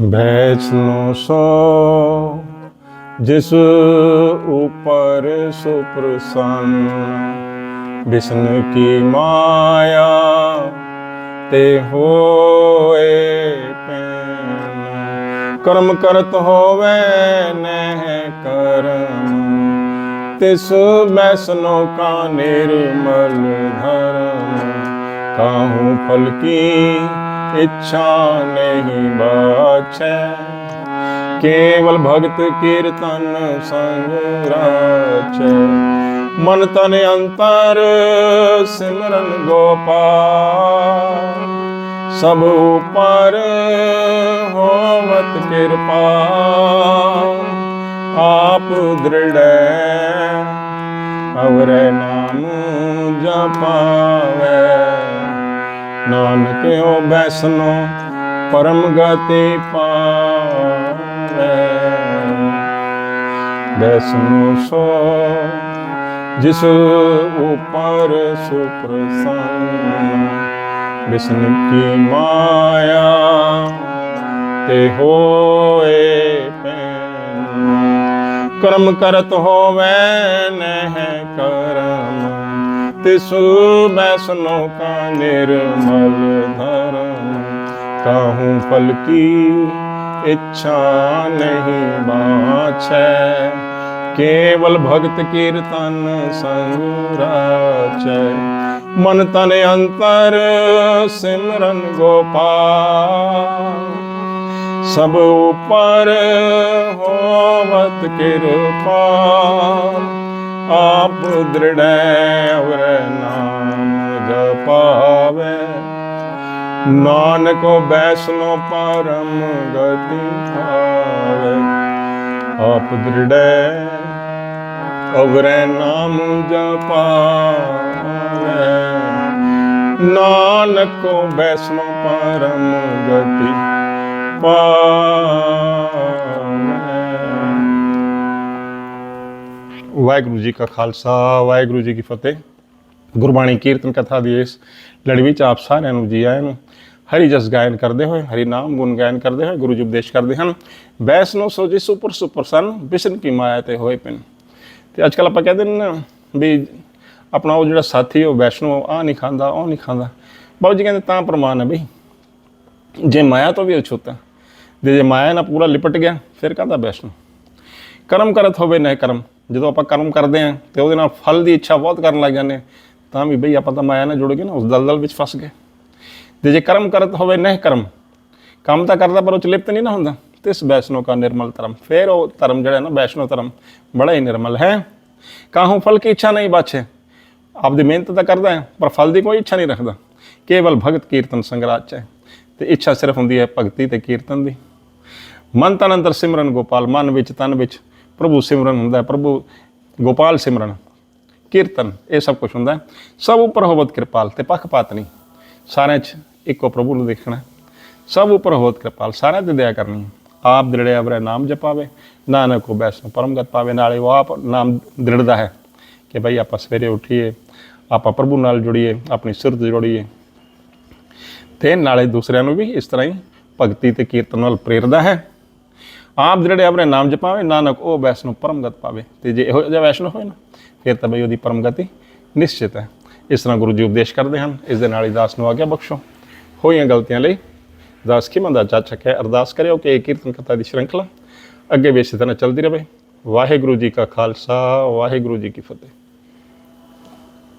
ਵੈਸ਼ਨੋ ਸੋ, ਜਿਸ ਉਪਰ ਸੁਪ੍ਰਸੰਨ ਵਿਸ਼ਨ ਕੀ ਮਾਇਆ, ਤੇ ਹੋਏ ਪੈਨ। ਕਰਮ ਕਰਤ ਹੋਵੇ ਨਹਿ ਕਰਮ, ਤਿਸ ਵੈਸਨੋ ਕਾ ਨਿਰਮਲ ਧਰਮ। ਕਾਹੂ ਫਲਕੀ ਇੱਛਾ ਨਹੀਂ ਬਾਛੈ। ਕੇਵਲ ਭਗਤ ਕੀਰਤਨ ਸੰਗ ਰਾਚੈ ਮਨ ਤਨ ਅੰਤਰ ਸਿਮਰਨ ਗੋਪਾਲ। ਸਭ ਉਪਰ ਹੋਵਤ ਕਿਰਪਾ। ਆਪ ਦ੍ਰਿੜੈ, ਅਵਰੇ ਨਾਮ ਜਪਾਵੇ। ਨਾਨਕਿਓ ਬੈਸਨੋ ਪਰਮ ਗਤੀ ਪਾਵੇ। ਬੈਸਨੋ ਸੋ, ਜਿਸ ਉਪਰ ਸੁਪ੍ਰਸੰਨ, ਵਿਸ਼ਨ ਕੀ ਮਾਇਆ ਤੇ ਹੋਏ ਕਰਮ ਕਰਤ ਹੋਵੇ, ਨਹਿ ਕਰਮ। ਤਿਸ ਬੈਸਨੋ ਕਾ ਨਿਰਮਲ ਧਰਮ। ਕਾਹੂ ਫਲ ਕੀ ਇੱਛਾ ਨਹੀਂ ਬਾਛੈ। ਕੇਵਲ ਭਗਤ ਕੀਰਤਨ ਸੰਗ ਰਾਚੈ। ਮਨ ਤਨ ਅੰਤਰ ਸਿਮਰਨ ਗੋਪਾਲ। ਸਭ ਉਪਰ ਹੋਵਤ ਕਿਰਪਾ ਆਪ ਦ੍ਰਿੜੈ ਵਰ ਨਾਮ ਜਪਾਵੇ। ਨਾਨਕ ਬੈਸਨੋ ਪਰਮ ਗਤੀ ਪਾਵੇ ਆਪ ਦ੍ਰਿੜੈ ਅਵਰੈ ਨਾਮ ਜਪਾਵੇ। ਨਾਨਕ ਬੈਸਨੋ ਪਰਮ ਗਤੀ ਪਾਵੇ ਵਾਹਿਗੁਰੂ ਜੀ ਕਾ ਖਾਲਸਾ, ਵਾਹਿਗੁਰੂ ਜੀ ਕੀ ਫਤਿਹ। ਗੁਰਬਾਣੀ ਕੀਰਤਨ ਕਥਾ ਦੀ ਇਸ ਲੜਵੀ 'ਚ ਆਪ ਸਾਰਿਆਂ ਨੂੰ, ਜੀ ਆਇਆਂ ਨੂੰ ਹਰੀ ਜਸ ਗਾਇਨ ਕਰਦੇ ਹੋਏ, ਹਰੀ ਨਾਮ ਗੁਣ ਗਾਇਨ ਕਰਦੇ ਹੋਏ, ਗੁਰੂ ਜੀ ਉਪਦੇਸ਼ ਕਰਦੇ ਹਨ। ਬੈਸ ਨੂੰ ਸੋ ਜਿਸ ਸੁਪਰ ਸਨ, ਬਿਸ਼ਨ ਕੀ ਮਾਇਆ ਤੇ ਹੋਏ ਪਿਨ। ਤੇ ਅੱਜ ਕੱਲ ਆਪਾਂ ਕਹਿੰਦੇ ਨੇ ਨਾ ਵੀ ਆਪਣਾ ਉਹ ਜਿਹੜਾ ਸਾਥੀ ਉਹ ਵੈਸ਼ਨੋ ਆ ਨਹੀਂ ਖਾਂਦਾ, ਉਹ ਨਹੀਂ ਖਾਂਦਾ। ਬਾਬੂ ਜੀ ਕਹਿੰਦੇ ਤਾਂ ਪ੍ਰਮਾਣ ਹੈ ਬਈ ਜੇ ਮਾਇਆ ਤੋਂ ਵੀ ਅਛੂਤਾ ਤੇ ਜੇ ਮਾਇਆ ਨਾਲ ਪੂਰਾ ਲਿਪਟ ਗਿਆ, ਫਿਰ ਕਹਿੰਦਾ ਵੈਸ਼ਨੋ? ਕਰਮ ਕਰਤ ਹੋਵੇ ਨਾ ਕਰਮ ਜਦੋਂ ਆਪਾਂ ਕਰਮ ਕਰਦੇ ਆਂ ਤੇ ਉਹਦੇ ਨਾਲ ਫਲ ਦੀ ਇੱਛਾ ਬਹੁਤ ਕਰਨ ਲੱਗ ਜਾਂਦੇ ਹਾਂ, ਤਾਂ ਵੀ ਬਈ ਆਪਾਂ ਤਾਂ ਮਾਇਆ ਨਾਲ ਜੁੜ ਗਏ ਨਾ ਉਸ ਦਲਦਲ ਵਿੱਚ ਫਸ ਗਏ। ਤੇ ਜੇ ਕਰਮ ਕਰਤ ਹੋਵੇ ਨਹਿ ਕਰਮ ਕੰਮ ਤਾਂ ਕਰਦਾ ਪਰ ਉਹ ਚ ਲਿਪਤ ਨਹੀਂ ਨਾ ਹੁੰਦਾ। ਤਿਸ ਵੈਸ਼ਨੋ ਕਾ ਨਿਰਮਲ ਧਰਮ ਫਿਰ ਉਹ ਧਰਮ ਜਿਹੜਾ ਨਾ ਵੈਸ਼ਨੋ ਧਰਮ ਬੜਾ ਹੀ ਨਿਰਮਲ ਹੈ। ਕਾਹੂ ਫਲ ਕੀ ਇੱਛਾ ਨਹੀਂ ਬਾਛੇ ਆਪਦੀ ਮਿਹਨਤ ਤਾਂ ਕਰਦਾ ਹੈ ਪਰ ਫਲ ਦੀ ਕੋਈ ਇੱਛਾ ਨਹੀਂ ਰੱਖਦਾ। ਕੇਵਲ ਭਗਤ ਕੀਰਤਨ ਸੰਗਰਾਚ ਹੈ ਤੇ ਇੱਛਾ ਸਿਰਫ ਹੁੰਦੀ ਹੈ ਭਗਤੀ ਤੇ ਕੀਰਤਨ ਦੀ। ਮਨ ਤਨ ਅੰਦਰ ਸਿਮਰਨ ਗੋਪਾਲ ਮਨ ਵਿੱਚ ਤਨ ਵਿੱਚ ਪ੍ਰਭੂ ਸਿਮਰਨ ਹੁੰਦਾ ਪ੍ਰਭੂ ਗੋਪਾਲ ਸਿਮਰਨ, ਕੀਰਤਨ, ਇਹ ਸਭ ਕੁਝ ਹੁੰਦਾ ਸਭ ਉੱਪਰ ਹੋਵਤ ਕਿਰਪਾਲ ਤੇ ਪੱਖਪਾਤ ਨਹੀਂ। ਸਾਰਿਆਂ 'ਚ ਇੱਕੋ ਪ੍ਰਭੂ ਨੂੰ ਦੇਖਣਾ ਸਭ ਉੱਪਰ ਹੋਵਤ ਕਿਰਪਾਲ, ਸਾਰਿਆਂ ਤੇ ਦਇਆ ਕਰਨੀ ਆਪ ਦ੍ਰਿੜਿਆ ਬਰੇ ਨਾਮ ਜਪਾਵੇ, ਨਾਨਕ ਕੋ ਬੈਸਨ ਪਰਮਗਤ ਪਾਵੇ, ਨਾਲੇ ਉਹ ਆਪ ਨਾਮ ਦ੍ਰਿੜਦਾ ਹੈ ਕਿ ਭਾਈ ਆਪਾਂ ਸਵੇਰੇ ਉੱਠੀਏ, ਆਪਾਂ ਪ੍ਰਭੂ ਨਾਲ ਜੁੜੀਏ, ਆਪਣੀ ਸੁਰਤ ਜੋੜੀਏ। ਤੇ ਨਾਲੇ ਦੂਸਰਿਆਂ ਨੂੰ ਵੀ ਇਸ ਤਰ੍ਹਾਂ ਹੀ ਭਗਤੀ ਤੇ ਕੀਰਤਨ ਨਾਲ ਪ੍ਰੇਰਦਾ ਹੈ। ਆਪ ਜਿਹੜੇ ਆਪਣੇ ਨਾਮ ਜਪਾਵੇ, ਨਾਨਕ ਉਹ ਵੈਸ਼ਨੋ ਪਰਮਗਤ ਪਾਵੇ। ਤੇ ਜੇ ਇਹੋ ਜਿਹਾ ਵੈਸ਼ਨੋ ਹੋਏ ਨਾ, ਫਿਰ ਤਾਂ ਬਈ ਉਹਦੀ ਪਰਮਗਤੀ ਨਿਸ਼ਚਿਤ ਹੈ। ਇਸ ਤਰ੍ਹਾਂ ਗੁਰੂ ਜੀ ਉਪਦੇਸ਼ ਕਰਦੇ ਹਨ, ਇਸ ਦੇ ਨਾਲ ਹੀ ਦਾਸ ਨੂੰ ਆਗਿਆ ਬਖਸ਼ੋ। ਹੋਈਆਂ ਗਲਤੀਆਂ ਲਈ ਦਾਸ ਕੀ ਮੰਦਾ ਚਾਚਕ ਹੈ, ਅਰਦਾਸ ਕਰਿਓ ਕਿ ਇਹ ਕੀਰਤਨ ਕਥਾ ਦੀ ਸ਼੍ਰੰਖਲਾ ਅੱਗੇ ਵੀ ਇਸੇ ਤਰ੍ਹਾਂ ਚੱਲਦੀ ਰਹੇ। ਵਾਹਿਗੁਰੂ ਜੀ ਕਾ ਖਾਲਸਾ, ਵਾਹਿਗੁਰੂ ਜੀ ਕੀ ਫਤਿਹ।